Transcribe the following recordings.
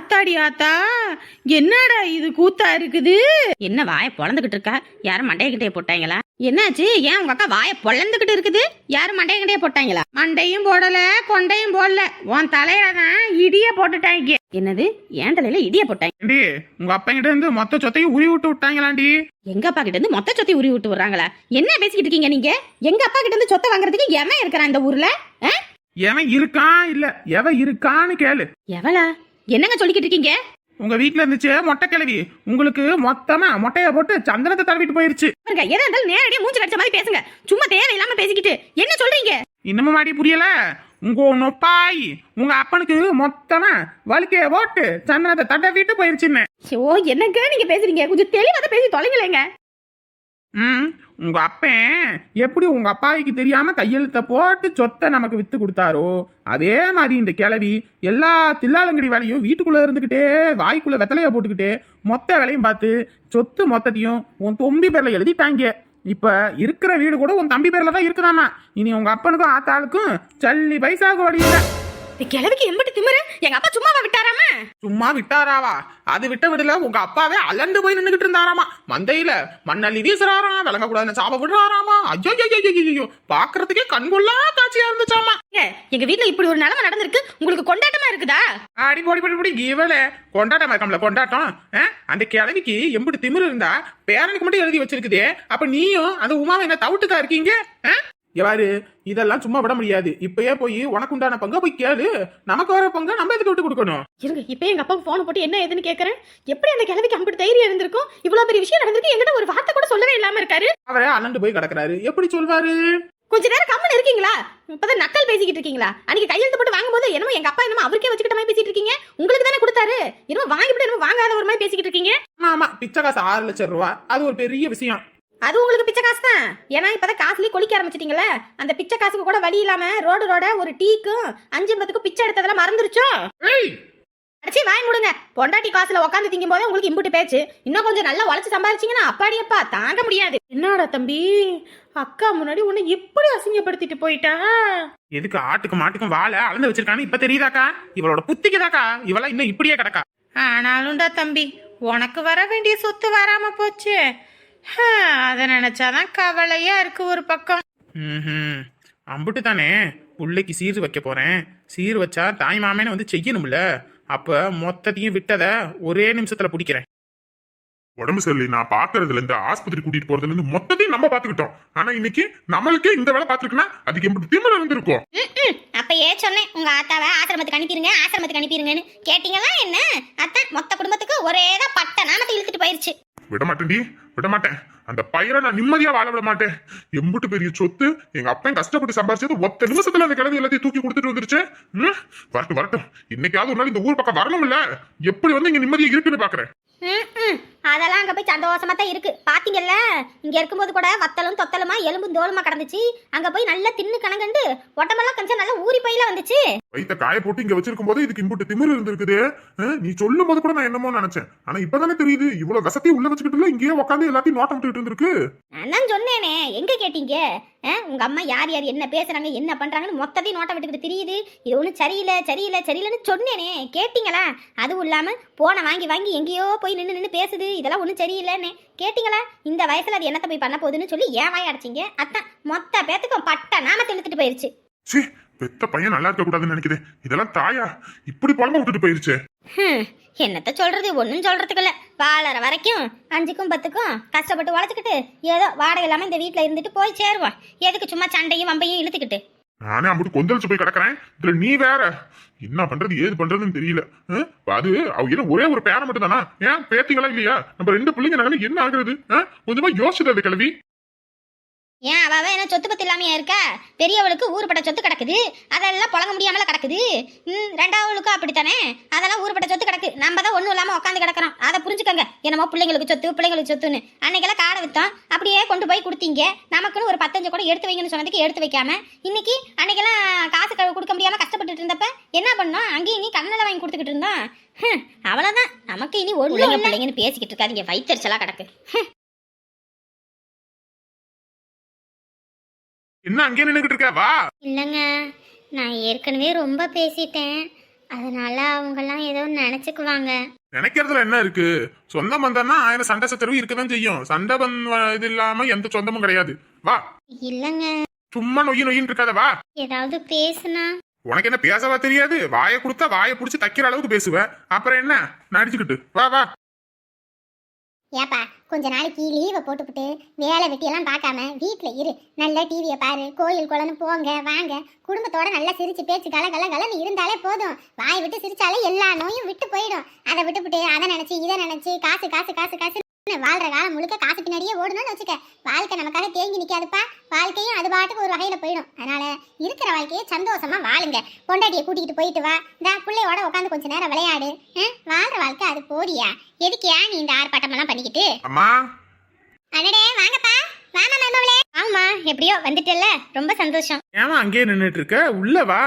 ஆத்தாடி ஆத்தா என்னடா இது கூத்தா இருக்குது? என்ன வாயை பொழந்துகிட்டு இருக்கா? யாரும் மண்டையகிட்டே போட்டாங்களா? என்னாச்சு? ஏன் உங்க அக்கா வாயை பொழந்துகிட்டு இருக்குது? யாரும் மண்டையகிட்டே போட்டாங்களா? மண்டையும் போடல கொண்டையும் போடல. உன் தலையில தான் இடிய போட்டுட்டாங்க. என்னது? ஏன் தலையில இடிய போட்டாங்க? உங்க அப்பா கிட்ட இருந்து மொத்த சொத்தையும் உரி விட்டு விட்டாங்களாண்டி? எங்க அப்பா கிட்ட இருந்து மொத்த சொத்தை உருவி விட்டு வர்றாங்களா என்ன பேசிக்கிட்டு இருக்கீங்க நீங்க? எங்க அப்பா கிட்ட இருந்து சொத்தை வாங்குறதுக்கு எவன் இருக்கிறான் இந்த ஊர்ல? எவன் இருக்கான் இல்ல எவன் இருக்கான்னு கேளு. எவளா? என்னங்க சொல்லிக்கிட்டு இருக்கீங்க? உங்க வீட்ல இருந்துச்சு மொட்டை கிழவி உங்களுக்கு மொத்தமா மொட்டைய போட்டு சந்தனத்தை தடவிட்டு போயிருச்சு. பாருங்க எதா இருந்தாலும் நேரடியா மூஞ்சி கடிச்ச மாதிரி பேசுங்க. சும்மா தேவையில்லாம பேசிக்கிட்டு. என்ன சொல்றீங்க? இன்னமும் மாடி புரியல? உங்க நொப்பாய் உங்க அப்பனுக்கு மொத்தமா வலிக்கைய போட்டு சந்தனத்தை தடவிட்டு போயிருச்சுன்னு. ஐயோ என்னங்க நீங்க பேசுறீங்க? கொஞ்சம் தெளிவாக பேசி தொலைங்களேங்க ம் உங்க அப்பன் எப்படி உங்க அப்பாய்க்கு தெரியாம கையெழுத்த போட்டு சொத்தை நமக்கு வித்து கொடுத்தாரோ அதே மாதிரி இந்த கிளவி எல்லா தில்லாலங்கடி வேலையும் வீட்டுக்குள்ள இருந்துகிட்டே வாய்க்குள்ள வெத்தலைய போட்டுக்கிட்டே மொத்த வேலையும் பார்த்து சொத்து மொத்தத்தையும் உன் தொம்பி பேர்ல எழுதிட்டாங்க. இப்ப இருக்கிற வீடு கூட உன் தம்பி பேர்ல தான் இருக்குதாமா. இனி உங்க அப்பனுக்கும் ஆத்தாளுக்கும் சல்லி பைசாக வழி கிழவிக்கு எம்பிட்டு திமிரு? எங்க அப்பா சும்மாவா விட்டாராம? சும்மா விட்டாராவா? அது விட்ட விடல உங்க அப்பாவே அலண்டு போய் நின்னுகிட்டு இருந்தாராமா? மந்தையில மண்ணள்ளி வீசுறாராம் விளங்க கூடாதுன்னு சாப விடுறாராமா? ஐயோ ஐயோ ஐயோ பாக்குறதுக்கே கண்கொள்ளா காட்சியா இருந்துச்சாமா? எங்க வீட்ல இப்படி ஒரு நிலைமை நடந்திருக்கு உங்களுக்கு கொண்டாட்டமா இருக்குதா? அடி போடி போடி போடி இவளே. கொண்டாட்டம் இருக்கம்ல கொண்டாட்டம்? அந்த கிழவிக்கு எம்பிட்டு திமிரு இருந்தா பேரனுக்கு மட்டும் எழுதி வச்சிருக்குதே. அப்ப நீயும் அந்த உமாவை என்ன தவிட்டுக்கா இருக்கீங்க? எவாரு இதெல்லாம் சும்மா விட முடியாது. இப்பயே போய் உனக்கு உண்டான பங்க போய் கேளு. நமக்கு வர பங்க நம்ம எதுக்கு விட்டு கொடுக்கணும்? இருங்க இப்ப எங்க அப்பாவுக்கு போன் போட்டு என்ன ஏதுன்னு கேக்குறேன். எப்படி அந்த கிழவிக்கு அம்பிட்டு தைரியம் இருந்திருக்கும்? இவ்வளவு பெரிய விஷயம் நடந்திருக்கு என்கிட்ட ஒரு வார்த்தை கூட சொல்லவே இல்லாம இருக்காரு. அவரே அலண்டு போய் கிடக்குறாரு. எப்படி சொல்வாரு? கொஞ்ச நேரம் கம்மன் இருக்கீங்களா? இப்பதான் நக்கல் பேசிக்கிட்டு இருக்கீங்களா? அன்னைக்கு கையெழுத்து போட்டு வாங்கும்போது என்னமோ எங்க அப்பா என்னமோ அவருக்கே வச்சுக்கிட்ட மாதிரி பேசிட்டு இருக்கீங்க. உங்களுக்கு தானே கொடுத்தாரு. என்னமோ வாங்கிவிட்டு என்னமோ வாங்காத ஒரு மாதிரி பேசிக்கிட்டு இருக்கீங்க. ஆமா. பிச்சை காசு ஆறு லட்சம் ரூபா. அது ஒரு பெரிய விஷயம். அது உங்களுக்கு பிச்சை காசு தான் ஏன்னா இப்பதான் காசுலயே கொளிக்க ஆரம்பிச்சிட்டீங்களே அந்த பிச்சை காசுக்கு கூட வழி இல்லாம ரோடு ரோட ஒரு டீக்கும் அஞ்சு பத்துக்கும் பிச்சை எடுத்ததெல்லாம் மறந்துருச்சோ? ஏய்! அடிச்சு வாய் முடுங்க. பொண்டாட்டி காசுல உட்காந்து திங்கும் போது உங்களுக்கு இம்புட்டு பேச்சு. இன்னும் கொஞ்சம் நல்லா உழைச்சு சம்பாதிச்சீங்கன்னா அப்பாடி அப்பா தாங்க முடியாது. என்னடா தம்பி? அக்கா முன்னாடி உன்னை இப்படி அசிங்கப்படுத்திட்டு போயிட்டா? எதுக்கு ஆட்டுக்கு மாட்டுக்கும் வாழை அளந்து வச்சிருக்கான்னு இப்ப தெரியுதாக்கா? இவளோட புத்திக்குதாக்கா? இவளா இன்னும் இப்படியே கிடக்கா? ஆனாலும்டா தம்பி உனக்கு வர வேண்டிய சொத்து வராம போச்சு. அதை நினைச்சாதான் கவலையா இருக்கு ஒரு பக்கம். ம் அம்புட்டு தானே பிள்ளைக்கு சீர் வைக்க போறேன். சீர் வச்சா தாய் மாமேனு வந்து செய்யணும்ல. அப்ப மொத்தத்தையும் விட்டத ஒரே நிமிஷத்துல பிடிக்கிறேன். உடம்பு சரியில்லை நான் பாக்குறதுல இருந்து ஆஸ்பத்திரி கூட்டிட்டு போறதுல இருந்து மொத்தத்தையும் நம்ம பாத்துக்கிட்டோம். ஆனா இன்னைக்கு நம்மளுக்கே இந்த வேலை பாத்துருக்குன்னா அதுக்கு எப்படி திமிர இருந்திருக்கும். அப்பயே சொன்னேன்? உங்க ஆத்தாவை ஆசிரமத்துக்கு அனுப்பிடுங்க ஆசிரமத்துக்கு அனுப்பிடுங்கன்னு கேட்டீங்களா என்ன? அத்தான் மொத்த குடும்பத்துக்கு ஒரே தான் பட்ட. நாமத்தை இழுத்துட்டு போயிருச்சு. விட மாட்டேன்டி விட மாட்டேன் அந்த பயிரை நான் நிம்மதியா வாழ விட மாட்டேன் எம்புட்டு பெரிய சொத்து எங்க அப்பன் கஷ்டப்பட்டு சம்பாரிச்சது ஒத்த நிமிஷத்துல அந்த கிழவி எல்லாத்தையும் தூக்கி கொடுத்துட்டு வந்துருச்சு. வரட்டும் வரட்டும். இன்னைக்காவது ஒரு நாள் இந்த ஊர் பக்கம் வரணும் இல்ல எப்படி வந்து இங்க நிம்மதியா இருக்குன்னு பாக்குறேன். அதெல்லாம் அங்க போய் சந்தோஷமா தான் இருக்கு. பாத்தீங்கல்ல? இங்க இருக்கும்போது கூட வத்தலும் தொத்தலுமா எலும்பும் தோலுமா கிடந்துச்சு. அங்க போய் நல்லா தின்னு கணங்கண்டு உடம்பெல்லாம் கொஞ்சம் நல்லா ஊறி பையில வந்துச்சு. வயித்த காய போட்டு இங்க வச்சிருக்கும் போது இதுக்கு இம்புட்டு திமிரு இருந்திருக்குது. நீ சொல்லும் போது கூட நான் என்னமோ நினைச்சேன். ஆனா இப்பதானே தெரியுது இவ்வளவு கசத்தையும் உள்ள வச்சுக்கிட்டு இங்கேயே உட்காந்து எல்லாத்தையும் நோட்டம் விட்டுட்டு இருந்திருக்கு. நான் சொன்னேனே எங்க கேட்டீங்க? ஆ, உங்க அம்மா யார் யார் என்ன பேசுறாங்க என்ன பண்றாங்கன்னு மொத்தத்தையும் நோட்டை விட்டுக்கிட்டு தெரியுது. இது ஒன்றும் சரியில்லை சரியில்லை சரியில்லைன்னு சொன்னேனே கேட்டிங்களா? அதுவும் இல்லாமல் போனை வாங்கி வாங்கி எங்கேயோ போய் நின்று நின்று பேசுது. இதெல்லாம் ஒன்றும் சரியில்லைன்னு. கேட்டிங்களா? இந்த வயசுல அது என்னத்தை போய் பண்ண போகுதுன்னு சொல்லி ஏன் வாய் அடைச்சிங்க. அத்தான் மொத்த பேத்துக்கும் பட்ட நாமத்தை இழுத்துட்டு போயிருச்சு. பெத்த பையன் நல்லா இருக்க கூடாதுன்னு நினைக்குது. இதெல்லாம் தாயா? இப்படி புலம்ப விட்டுட்டு போயிருச்சு. என்னத்த சொல்றது? ஒன்றும் சொல்றதுக்கு இல்ல. வாழற வரைக்கும் அஞ்சுக்கும் பத்துக்கும் கஷ்டப்பட்டு உழைச்சிக்கிட்டு ஏதோ வாடகை இல்லாம இந்த வீட்ல இருந்துட்டு போய் சேருவோம் எதுக்கு சும்மா சண்டையும் வம்பையும் இழுத்துக்கிட்டு? நானே அம்பிட்டு கொந்தளிச்சு போய் கிடக்குறேன். இதுல நீ வேற. என்ன பண்றது ஏது பண்றதுன்னு தெரியல. அது அவ என்ன ஒரே ஒரு பேரை மட்டும் தானா ஏன் பேத்திங்களா இல்லையா? நம்ம ரெண்டு பிள்ளைங்க நிலைமை என்ன ஆகுறது? கொஞ்சமா யோசிச்சது கிளவி ஏன் அவ என்ன சொத்து பத்து இல்லாமையா இருக்கா? பெரியவளுக்கு ஊருப்பட்ட சொத்து கிடக்குது. அதெல்லாம் புழங்க முடியாமல கிடக்குது. ம் ரெண்டாவளுக்கும் அப்படித்தானே? அதெல்லாம் ஊருப்பட்ட சொத்து கிடக்கு. நம்ம தான் ஒன்றும் இல்லாமல் உட்காந்து கிடக்குறோம். அதை புரிஞ்சுக்கங்க. என்னமோ பிள்ளைங்களுக்கு சொத்து பிள்ளைங்களுக்கு சொத்துன்னு. அன்னைக்கெல்லாம் காடை வித்தோம். அப்படியே கொண்டு போய் கொடுத்தீங்க. நமக்குன்னு ஒரு பத்தஞ்சு கூட எடுத்து வைங்கன்னு சொன்னதுக்கு எடுத்து வைக்காம. இன்னைக்கு அன்னைக்கெல்லாம் காசு கொடுக்க முடியாம கஷ்டப்பட்டுட்டு இருந்தப்ப என்ன பண்ணோம்? அங்கேயும் நீ கண்ணல வாங்கி கொடுத்துக்கிட்டு இருந்தோம். ஹம், அவ்வளவுதான். நமக்கு இனி பிள்ளைங்க பிள்ளைங்கன்னு பேசிக்கிட்டு இருக்காதீங்க. வயிற்றுச்சலா கிடக்கு. என்ன அங்கே நின்னுகிட்டு இருக்க? வா. இல்லைங்க நான் ஏற்கனவே ரொம்ப பேசிட்டேன். அதனால அவங்கெல்லாம் ஏதோ நினைச்சுக்குவாங்க. நினைக்கிறதுல என்ன இருக்கு? சொந்த பந்தம்னா ஆயிரம் சண்டை சச்சரவு இருக்கதான் செய்யும். சண்டை பந்த இது இல்லாம எந்த சொந்தமும் கிடையாது. வா. இல்லைங்க. சும்மா நொய்யு நொய்யின்னு இருக்காத வா. ஏதாவது பேசுனா? உனக்கு என்ன பேசவா தெரியாது? வாயை கொடுத்தா வாயை புடிச்சு தைக்கிற அளவுக்கு பேசுவ. அப்புறம் என்ன? நடிச்சுக்கிட்டு. வா வா. ஏப்பா கொஞ்ச நாளைக்கு லீவை போட்டுப்புட்டு வேலை வெட்டியெல்லாம் பார்க்காம வீட்டில் இரு. நல்ல டிவியை பாரு கோயில் குளம்னு போங்க வாங்க. குடும்பத்தோட நல்லா சிரிச்சு பேச்சு கல கல கலன்னு இருந்தாலே போதும். வாய் விட்டு சிரிச்சாலே எல்லா நோயும் விட்டு போயிடும். அதை விட்டுப்புட்டு அதை நினைச்சு இதை நினைச்சு காசு காசு காசு காசு வாழ்ற காலம் முழுக்க காசு பின்னாடியே ஓடணும்னு வச்சுக்க. வாழ்க்கை நமக்காக தேங்கி நிக்காதுப்பா. வாழ்க்கையும் அது பாட்டுக்கு ஒரு வகையில போயிடும். அதனால இருக்கிற வாழ்க்கையை சந்தோஷமா வாழுங்க. பொண்டாட்டியை கூட்டிகிட்டு போயிட்டு வா. இந்த பிள்ளையோட உட்காந்து கொஞ்ச நேரம் விளையாடு? வாழ்ற வாழ்க்கை அது போதியா? எதுக்கு ஏன் நீ இந்த ஆர்ப்பாட்டமெல்லாம் பண்ணிக்கிட்டு? அம்மா. அடடே வாங்கப்பா. வாமா மருமவளே ஆமா எப்படியோ வந்துட்டல ரொம்ப சந்தோஷம். ஏமா அங்கேயே நின்றுட்டு இருக்க? உள்ள வா.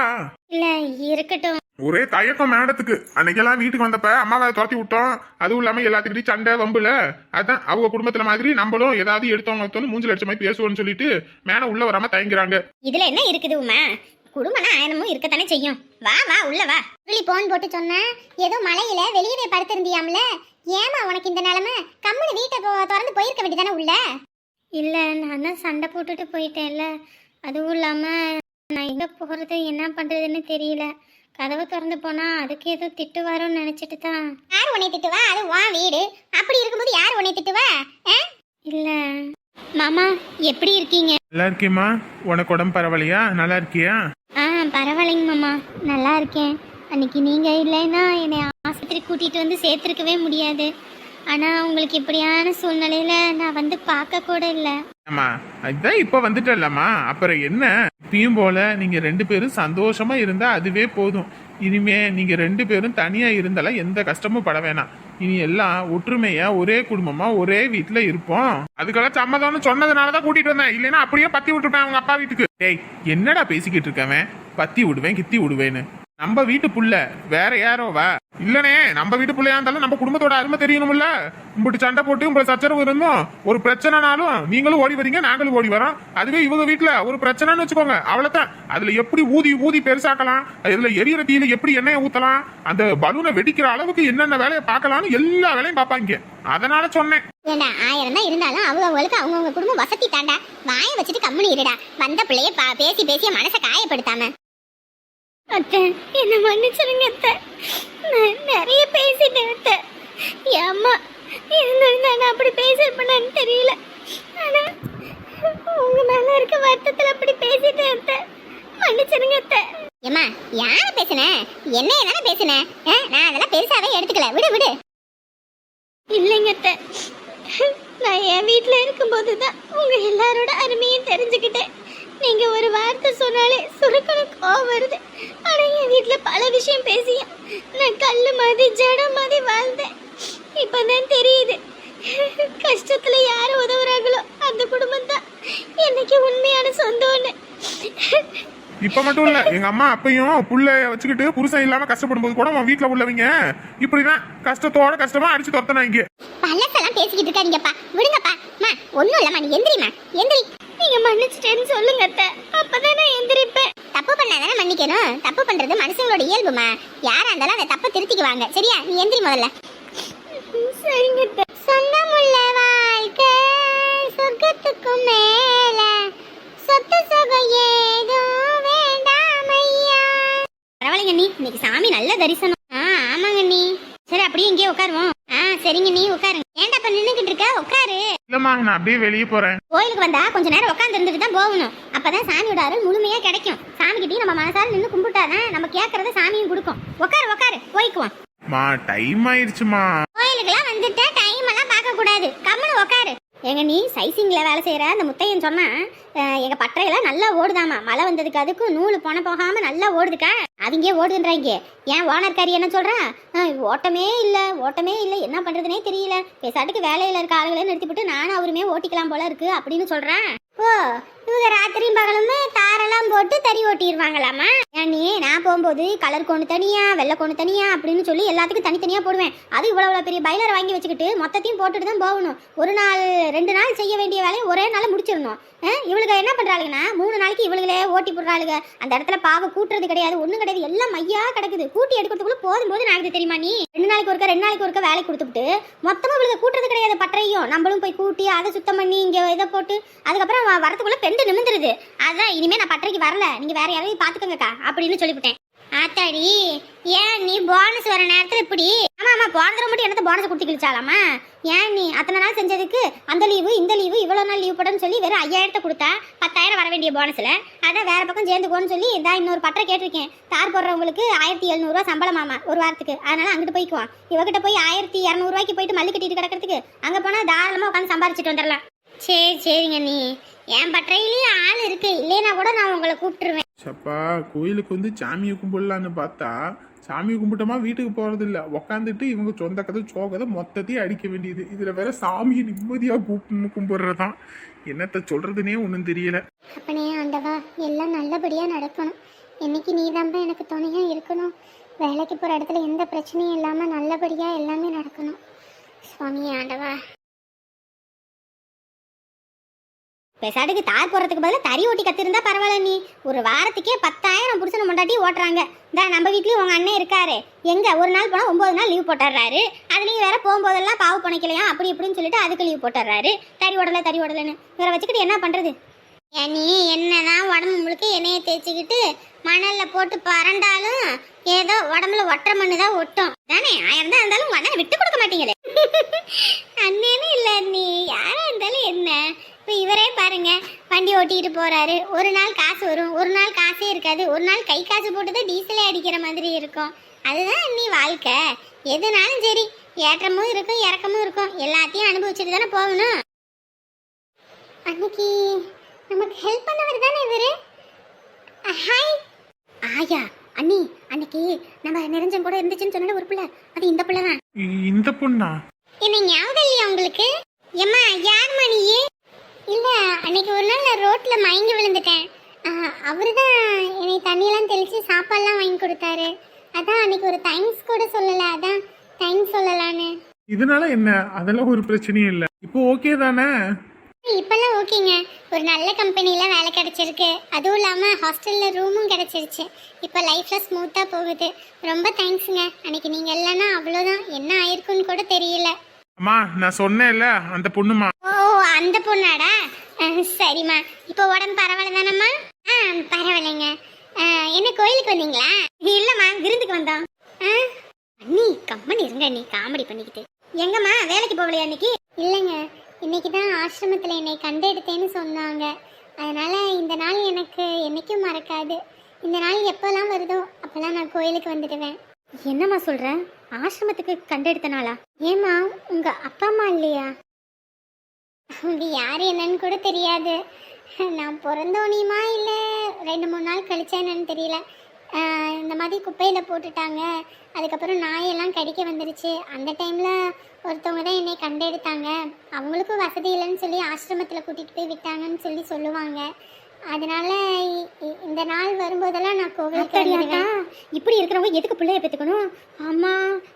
இல்ல இருக்கட்டும். ஒரே தயக்கம் மேடத்துக்கு. அன்னைக்கெல்லாம் வீட்டுக்கு வந்தப்ப அம்மாவை துரத்தி விட்டோம். அதுவும் இல்லாம எல்லாத்துக்கிட்டையும் சண்டை வம்புல. அதான் அவங்க குடும்பத்துல மாதிரி நம்மளும் ஏதாவது எடுத்தவங்க எடுத்தோம் மூஞ்சில் அடிச்ச மாதிரி பேசுவோம்னு சொல்லிட்டு மேல உள்ள வராம தயங்குறாங்க. இதுல என்ன இருக்குது உமா? குடும்பம்னா ஆயிரமும் இருக்கத்தானே செய்யும். வா வா உள்ள வா. உருளி போன் போட்டு சொன்னேன் ஏதோ மலையில வெளியே போய் படுத்திருந்தியாம்ல? ஏமா உனக்கு இந்த நிலைமை? கம்முனு வீட்டை போ- திறந்து போயிருக்க வேண்டியதானே உள்ள? இல்ல நான் தான் சண்டை போட்டுட்டு போயிட்டேன்ல. அதுவும் இல்லாம நான் எங்க போறது என்ன பண்றதுன்னு தெரியல. கதவை திறந்து போனா அதுக்கு ஏதோ திட்டு வரும்னு நினைச்சிட்டு தான். யார் உன்னை திட்டுவா? அது உன் வீடு. அப்படி இருக்கும்போது யார் உன்னை திட்டுவா? இல்ல. மாமா எப்படி இருக்கீங்க? நல்லா இருக்கேம்மா. உனக்கு உடம்பு பரவாயில்லையா? நல்லா இருக்கியா? ஆ பரவாயில்லைங்க மாமா. நல்லா இருக்கேன். அன்னைக்கு நீங்க இல்லைன்னா என்னை ஆஸ்பத்திரி கூட்டிட்டு வந்து சேர்த்துருக்கவே முடியாது. ஆனா உங்களுக்கு இப்படியான சூழ்நிலையில நான் வந்து பார்க்க கூட இல்லை. ஆமா. அதுதான் இப்ப வந்துட்டல்லம்மா அப்புறம் என்ன? இப்பயும் போல நீங்க ரெண்டு பேரும் சந்தோஷமா இருந்தா அதுவே போதும். இனிமே நீங்க ரெண்டு பேரும் தனியா இருந்தாலும் எந்த கஷ்டமும் பட வேணாம். இனி எல்லாம் ஒற்றுமையா ஒரே குடும்பமா ஒரே வீட்டுல இருப்போம். அதுக்கெல்லாம் சம்மதம்னு சொன்னதுனாலதான் கூட்டிட்டு வந்தேன். இல்லைன்னா அப்படியே பத்தி விட்டுருப்பேன் அவங்க அப்பா வீட்டுக்கு. டேய் என்னடா பேசிக்கிட்டு இருக்கவன்? பத்தி விடுவேன் கித்தி விடுவேன்னு. நம்ம வீட்டு புள்ள வேற யாரோவா இல்லனே நம்ம வீட்டு பிள்ளையா இருந்தாலும் நம்ம குடும்பத்தோட அருமை தெரியணும்ல? உங்கள்கிட்ட சண்டை போட்டு உங்களை சச்சரவு இருந்தோம் ஒரு பிரச்சனைனாலும் நீங்களும் ஓடி வரீங்க நாங்களும் ஓடி வரோம். அதுவே இவங்க வீட்டுல ஒரு பிரச்சனைன்னு வச்சுக்கோங்க அவ்வளவுதான். அதுல எப்படி ஊதி ஊதி பெருசாக்கலாம் இதுல எரியற தீயில எப்படி எண்ணெயை ஊத்தலாம் அந்த பலூனை வெடிக்கிற அளவுக்கு என்னென்ன வேலையை பார்க்கலாம்னு எல்லா வேலையும் பார்ப்பாங்க. அதனால சொன்னேன். ஏண்டா ஆயிரம் தான் இருந்தாலும் அவங்கவுங்களுக்கு அவங்கவுங்க குடும்பம் வசதி தாண்டா. வாய வச்சுட்டு கம்முனு இருடா. வந்த பிள்ளைய பா- பேசி பேசி மனசை காயப்படுத்தாம. அத்தை என்ன மன்னிச்சிருங்க அத்தை. நான் நிறைய பேசிட்டேன் அத்தை. என் அம்மா இருந்திருந்தா நான் அப்படி பேசிருப்பேன்னு தெரியல. ஆனா உங்க மேல இருக்க வருத்தத்துல அப்படி பேசிட்டேன் அத்தை. மன்னிச்சிருங்க அத்தை. ஏம்மா யார பேசுன? என்னைய தானே பேசுன? நான் அதெல்லாம் பெருசாவே எடுத்துக்கல. விடு விடு. இல்லைங்க அத்தை. நான் என் வீட்டில் இருக்கும்போது தான் உங்க எல்லாரோட அருமையும் தெரிஞ்சுக்கிட்டேன். நீங்க ஒரு வார்த்தை சொன்னாலே சுருக்கணும் கோவம் வருது. ஆனா என் வீட்டில் பல விஷயம் பேசியும். நான் கல்லு மாதிரி ஜடம் மாதிரி வாழ்ந்தேன். இப்பதான் தெரியுது. கஷ்டத்துல யார் உதவுறாங்களோ அந்த குடும்பம் தான் என்னைக்கு உண்மையான சொந்தம்னு. இப்ப மட்டும் இல்ல எங்க அம்மா அப்பையும் புள்ளைய வச்சுக்கிட்டு புருஷன் இல்லாம கஷ்டப்படும் போது கூட உன் வீட்டுல உள்ளவங்க இப்படிதான் கஷ்டத்தோட கஷ்டமா அடிச்சு துரத்தினாங்க. பழசெல்லாம் பேசிக்கிட்டு இருக்காதீங்கப்பா. விடுங்கப்பா. அம்மா ஒன்றும் இல்லைம்மா நீ எந்திரிம்மா எந்திரி. நீங்க மன்னிச்சிட்டேன்னு சொல்லுங்க அத்தை. அப்பதான் நான் எந்திரிப்பேன். தப்பு பண்ணாதானே மன்னிக்கணும்? தப்பு பண்றது மனுஷங்களோட இயல்புமா? யாரா இருந்தாலும் அந்த தப்பை திருத்திக்குவாங்க. சரியா? நீ எந்திரி முதல்ல. சரிங்க அத்தை. சொந்தமுள்ள வாழ்க்கை சொர்க்கத்துக்கும் மேல. சொத்து சுகம் ஏதும் வேண்டாம் ஐயா. பரவாயில்லைங்க நீ. இன்னைக்கு சாமி நல்ல தரிசனம். ஆ ஆமாங்க நீ. சரி அப்படியே இங்கே உட்காருவோம். ஆ சரிங்க நீ உட்காருங்க ஏன்டா இப்ப நின்னுகிட்டு இருக்க உட்காரு இல்லம்மா நான் அப்படியே வெளியே போறேன். கோயிலுக்கு வந்தா கொஞ்ச நேரம் உட்கார்ந்து இருந்துட்டு தான் போகணும். அப்பதான் சாமியோட அருள் முழுமையா கிடைக்கும். சாமி கிட்டயும் நம்ம மனசார நின்று கும்பிட்டாதான் நம்ம கேட்கறத சாமியும் கொடுக்கும். உட்காரு உட்காரு போய்க்குவோம் மா டைம் ஆயிடுச்சுமா. கோயிலுக்கெல்லாம் வந்துட்டு டைம் எல்லாம் பார்க்க கூடாது. கம்முனு உட்காரு எங்க நீ சைசிங்ல வேலை செய்யற அந்த முத்தையன் சொன்னா எங்க பட்டறையெல்லாம் நல்லா ஓடுதாமா. மழை வந்ததுக்கு அதுக்கும் நூல் போன போகாம நல்லா ஓடுதுக்கா. அவங்க ஓடுதுன்றாங்க. ஏன் ஓனர்காரி என்ன சொல்கிறா ஓட்டமே இல்லை ஓட்டமே இல்லை. என்ன பண்ணுறதுனே தெரியல. பேசாட்டுக்கு வேலையில் இருக்க ஆளுகளை நிறுத்திவிட்டு நானும் அவருமே ஓட்டிக்கலாம் போல இருக்குது அப்படின்னு சொல்கிறேன் ஓ இவங்க ராத்திரியும் பகலுமே தாரெல்லாம் போட்டு தறி ஓட்டிடுவாங்களாமா நீ நான் போகும்போது கலர் கொண்டு தனியா வெள்ளை கொண்டு தனியா அப்படின்னு சொல்லி எல்லாத்துக்கும் தனித்தனியா போடுவேன். அது இவ்வளோ இவ்வளோ பெரிய பைலர் வாங்கி வச்சுக்கிட்டு மொத்தத்தையும் போட்டுட்டு தான் போகணும். ஒரு நாள் ரெண்டு நாள் செய்ய வேண்டிய வேலையை ஒரே நாள் முடிச்சிடணும். இவளுக்கு என்ன பண்ணுறாளுங்கன்னா மூணு நாளைக்கு இவளுகளே ஓட்டி போடுறாளுங்க. அந்த இடத்துல பாவை கூட்டுறது கிடையாது ஒண்ணும் கிடையாது. எல்லாம் மையா கிடக்குது. கூட்டி எடுக்கிறதுக்குள்ள போதும் போது ஆகுது தெரியுமா நீ? ரெண்டு நாளைக்கு ஒருக்க ரெண்டு நாளைக்கு ஒருக்க வேலை கொடுத்துட்டு மொத்தமாக இவளுக்கு கூட்டுறது கிடையாது பட்டறையும். நம்மளும் போய் கூட்டி அதை சுத்தம் பண்ணி இங்கே இதை போட்டு அதுக்கப்புறம் வரதுக்குள்ள பெண்டு நிமிந்துருது அதான் இனிமே நான் பட்டறைக்கு வரல. நீங்க வேற யாரையும் பாத்துக்கோங்கக்கா அப்படின்னு சொல்லிவிட்டேன். ஆத்தாடி ஏன் நீ போனஸ் வர நேரத்துல இப்படி? ஆமா ஆமா போன தடவை மட்டும் என்னத்த போனஸ் கொடுத்து கிழிச்சாலாமா? ஏன் நீ அத்தனை நாள் செஞ்சதுக்கு அந்த லீவு இந்த லீவு இவ்வளவு நாள் லீவ் போடன்னு சொல்லி வெறும் ஐயாயிரத்தை கொடுத்தா பத்தாயிரம் வர வேண்டிய போனஸ்ல அதான் வேற பக்கம் சேர்ந்துக்கோன்னு சொல்லி இதான் இன்னொரு பட்டரை கேட்டிருக்கேன். தார் போடுறவங்களுக்கு ஆயிரத்தி எழுநூறுவா சம்பளமாமா ஒரு வாரத்துக்கு. அதனால அங்கிட்டு போய்க்குவோம் இவகிட்ட போய் ஆயிரத்தி இரநூறுவாய்க்கு போயிட்டு மல்லி கட்டிட்டு கிடக்கிறதுக்கு அங்க போனா தாராளமா உட்காந்து சம்பாரிச்சிட்டு வந்துடலாம் சரி சரிங்க நீ. என் பட்டறையிலேயே ஆள் இருக்கு. இல்லைன்னா கூட நான் உங்களை கூப்பிட்டுருவேன். சப்பா கோயிலுக்கு வந்து சாமியை கும்பிடலான்னு பார்த்தா சாமியை கும்பிட்டோமா வீட்டுக்கு போறது இல்ல உக்காந்துட்டு இவங்க சொந்த கதை சோகதை மொத்தத்தையும் அடிக்க வேண்டியது. இதுல வேற சாமியை நிம்மதியா கூப்பிட்டு கும்பிடுறதான் என்னத்த சொல்றதுனே ஒன்றும் தெரியல. அப்பனே ஆண்டவா எல்லாம் நல்லபடியாக நடக்கணும். என்னைக்கு நீ எனக்கு துணையாக இருக்கணும்? வேலைக்கு போகிற இடத்துல எந்த பிரச்சனையும் இல்லாமல் நல்லபடியாக எல்லாமே நடக்கணும். சுவாமி ஆண்டவா. பெசாட்டுக்கு தார் போடுறதுக்கு பதிலாக தறி ஓட்டி கத்திருந்தா பரவாயில்ல நீ. ஒரு வாரத்துக்கே பத்தாயிரம் புருஷனை முண்டாட்டி ஓட்டுறாங்க. தான் நம்ம வீட்லயும் உங்க அண்ணன் இருக்காரு. எங்க? ஒரு நாள் போனா ஒன்பது நாள் லீவ் போட்டுறாரு அதுலயும் வேற போகும்போதெல்லாம் பாவு புனைக்கலையா? அப்படி இப்படின்னு சொல்லிட்டு அதுக்கு லீவ் போட்டுறாரு தறி ஓடல தறி ஓடலன்னு. வேற வச்சுக்கிட்டு என்ன பண்றது? நீ என்னன்னா உடம்பு முழுக்க எண்ணெயை தேய்ச்சிக்கிட்டு மணலில் போட்டு பறண்டாலும் ஏதோ உடம்புல ஒற்றை மண்ணு தான் ஒட்டும். தானே ஆயிரம் தான் இருந்தாலும் உங்க விட்டு கொடுக்க மாட்டீங்களே. அண்ணனே இல்லை நீ யாரா இருந்தாலும் என்ன? இப்போ இவரே பாருங்க வண்டி ஓட்டிகிட்டு போறாரு. ஒரு நாள் காசு வரும். ஒரு நாள் காசே இருக்காது. ஒரு நாள் கை காசு போட்டு தான் டீசலே அடிக்கிற மாதிரி இருக்கும். அதுதான் நீ வாழ்க்கை. எதுனாலும் சரி ஏற்றமும் இருக்கும் இறக்கமும் இருக்கும். எல்லாத்தையும் அனுபவிச்சுட்டு தானே போகணும். அன்னைக்கு நமக்கு ஹெல்ப் பண்ணவர் தானே இவரு? ஹாய் ஆயா அண்ணி அன்னைக்கு நம்ம நிரஞ்சன் கூட இருந்துச்சுன்னு சொன்ன ஒரு பிள்ளை. அது இந்த பிள்ளை தான். இந்த பொண்ணா? என்ன ஞாபகம் இல்லையா உங்களுக்கு? ஏம்மா யாரும்மா நீ? இல்ல அன்னைக்கு ஒரு நாள் நான் ரோட்ல மயங்கி விழுந்துட்டேன். அவரு தான் என்னை தண்ணியெல்லாம் தெளிச்சு சாப்பாடுலாம் வாங்கி கொடுத்தாரு. அதான் அன்னைக்கு ஒரு தேங்க்ஸ் கூட சொல்லல அதான் தேங்க்ஸ் சொல்லலான்னு. இதனால என்ன? அதெல்லாம் ஒரு பிரச்சனையும் இல்லை. இப்போ ஓகே தானே? இப்பெல்லாம் ஓகேங்க. ஒரு நல்ல கம்பெனியில் வேலை கிடைச்சிருக்கு. அதுவும் இல்லாமல் ஹாஸ்டலில் ரூமும் கிடைச்சிருச்சு. இப்போ லைஃப்பில் ஸ்மூத்தாக போகுது. ரொம்ப தேங்க்ஸுங்க அன்னைக்கு நீங்கள் இல்லைன்னா அவ்வளோதான் என்ன ஆயிருக்குன்னு கூட தெரியல. அம்மா நான் சொன்னேன்ல அந்த பொண்ணுமா? ஓ அந்த பொண்ணாடா? அஹ், சரிம்மா. இப்போ உடம்பு பரவாயில்ல தானம்மா ஆ பரவாயில்லைங்க. அஹ், என்ன கோயிலுக்கு வந்தீங்களா? இல்லம்மா விருந்துக்கு வந்தோம். ஆ அண்ணி கம்மன் இருங்க நீ காமெடி பண்ணிக்கிட்டு. எங்கம்மா வேலைக்கு போகலையா அன்னைக்கு? இல்லைங்க. இன்னைக்கு தான் ஆசிரமத்தில் என்னை கண்டெடுத்தேன்னு சொன்னாங்க. அதனால் இந்த நாள் எனக்கு என்னைக்கும் மறக்காது. இந்த நாள் எப்போல்லாம் வருதோ அப்போல்லாம் நான் கோயிலுக்கு வந்துடுவேன். என்னம்மா சொல்கிறேன் ஆசிரமத்துக்கு கண்டெடுத்த நாளா? ஏம்மா உங்கள் அப்பா அம்மா இல்லையா? அவங்க யார் என்னன்னு கூட தெரியாது. நான் பிறந்தோனியுமா இல்லை ரெண்டு மூணு நாள் கழிச்சேன்னு தெரியல. இந்த மாதிரி குப்பையில் போட்டுட்டாங்க. அதுக்கப்புறம் நாயெல்லாம் கடிக்க வந்துருச்சு. அந்த டைமில் ஒருத்தவங்க தான் என்னை கண்டெடுத்தாங்க. அவங்களுக்கும் வசதி இல்லைன்னு சொல்லி ஆசிரமத்தில் கூட்டிகிட்டு போய் விட்டாங்கன்னு சொல்லி சொல்லுவாங்க. அதனால இந்த நாள் வரும்போதெல்லாம் நான் கோவிலுக்கு இப்படி இருக்கிறவங்க எதுக்கு பிள்ளைய பெத்துக்கணும்? அம்மா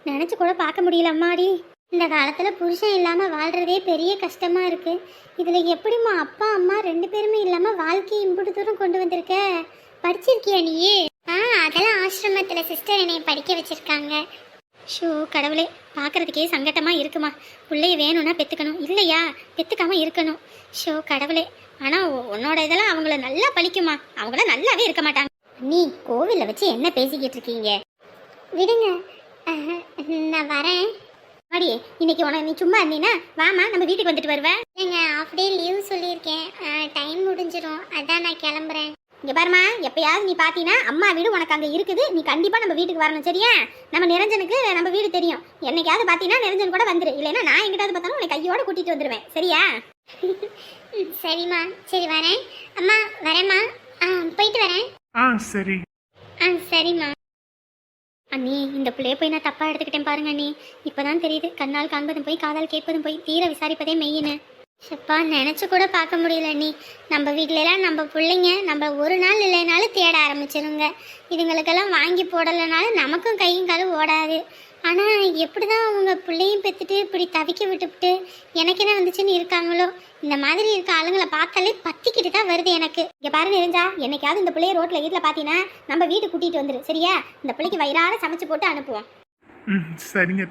நினைச்சு கூட பார்க்க முடியல அம்மாடி. இந்த காலத்துல புருஷன் இல்லாம வாழ்றதே பெரிய கஷ்டமா இருக்கு. இதுல எப்படிம்மா அப்பா அம்மா ரெண்டு பேருமே இல்லாம வாழ்க்கையை இம்புட்டு தூரம் கொண்டு வந்திருக்க? படிச்சிருக்கியா நீ ஆ அதெல்லாம் ஆசிரமத்தில் சிஸ்டர் என்னை படிக்க வச்சிருக்காங்க. ஷோ கடவுளே பார்க்கறதுக்கே சங்கட்டமாக இருக்குமா? பிள்ளைய வேணும்னா பெற்றுக்கணும் இல்லையா? பெற்றுக்காமல் இருக்கணும். ஷோ கடவுளே ஆனால் உன்னோட இதெல்லாம் அவங்கள நல்லா பழிக்குமா? அவங்கள நல்லாவே இருக்க மாட்டாங்க. நீ கோவிலில் வச்சு என்ன பேசிக்கிட்டு இருக்கீங்க? விடுங்க. நான் வரேன். மாடி இன்னைக்கு உனக்கு நீ சும்மா இருந்தீங்கன்னா வாமா நம்ம வீட்டுக்கு வந்துட்டு வருவேன் இல்லைங்க ஆஃப் டே லீவ் சொல்லியிருக்கேன். டைம் முடிஞ்சிடும் அதான் நான் கிளம்புறேன். இங்க பாருமா எப்பயாவது நீ பாத்தீங்கன்னா அம்மா வீடு உனக்கு அங்க இருக்குது. நீ கண்டிப்பா நம்ம வீட்டுக்கு வரணும் சரியா? நம்ம நிரஞ்சனுக்கு நம்ம வீடு தெரியும். என்னைக்காவது பாத்தீங்கன்னா நிரஞ்சன் கூட வந்துரு. இல்லைன்னா நான் எங்கிட்டாவது பார்த்தாலும் உன்னை கையோட கூட்டிட்டு வந்துருவேன். சரியா? சரிம்மா. சரி வரேன். அம்மா வரேம்மா. ஆ போயிட்டு வரேன். ஆ சரி. ஆ சரிம்மா. அண்ணி இந்த பிள்ளைய போய் நான் தப்பா எடுத்துக்கிட்டேன் பாருங்க அண்ணி. இப்பதான் தெரியுது கண்ணால் காண்பதும் போய் காதால் கேட்பதும் போய் தீர விசாரிப்பதே மெய்யின்னு. எப்பா நினச்சி கூட பார்க்க முடியல நீ. நம்ம வீட்லலாம் நம்ம பிள்ளைங்க நம்ம ஒரு நாள் இல்லைனாலும் தேட ஆரம்பிச்சிருங்க. இதுங்களுக்கெல்லாம் வாங்கி போடலைனாலும் நமக்கும் கையும் காலும் ஓடாது. ஆனால் எப்படி தான் அவங்க பிள்ளையும் பெற்றுட்டு இப்படி தவிக்க விட்டுவிட்டு எனக்கு என்ன வந்துச்சுன்னு இருக்காங்களோ? இந்த மாதிரி இருக்க ஆளுங்களை பார்த்தாலே பத்திக்கிட்டு தான் வருது எனக்கு. இங்கே பாரு நெறிஞ்சா என்னைக்காவது இந்த பிள்ளைய ரோட்டில் வீட்டில் பார்த்தீங்கன்னா நம்ம வீட்டுக்கு கூட்டிகிட்டு வந்துரு சரியா? இந்த பிள்ளைக்கு வயிறார சமைச்சு போட்டு அனுப்புவோம். ம் சரிங்க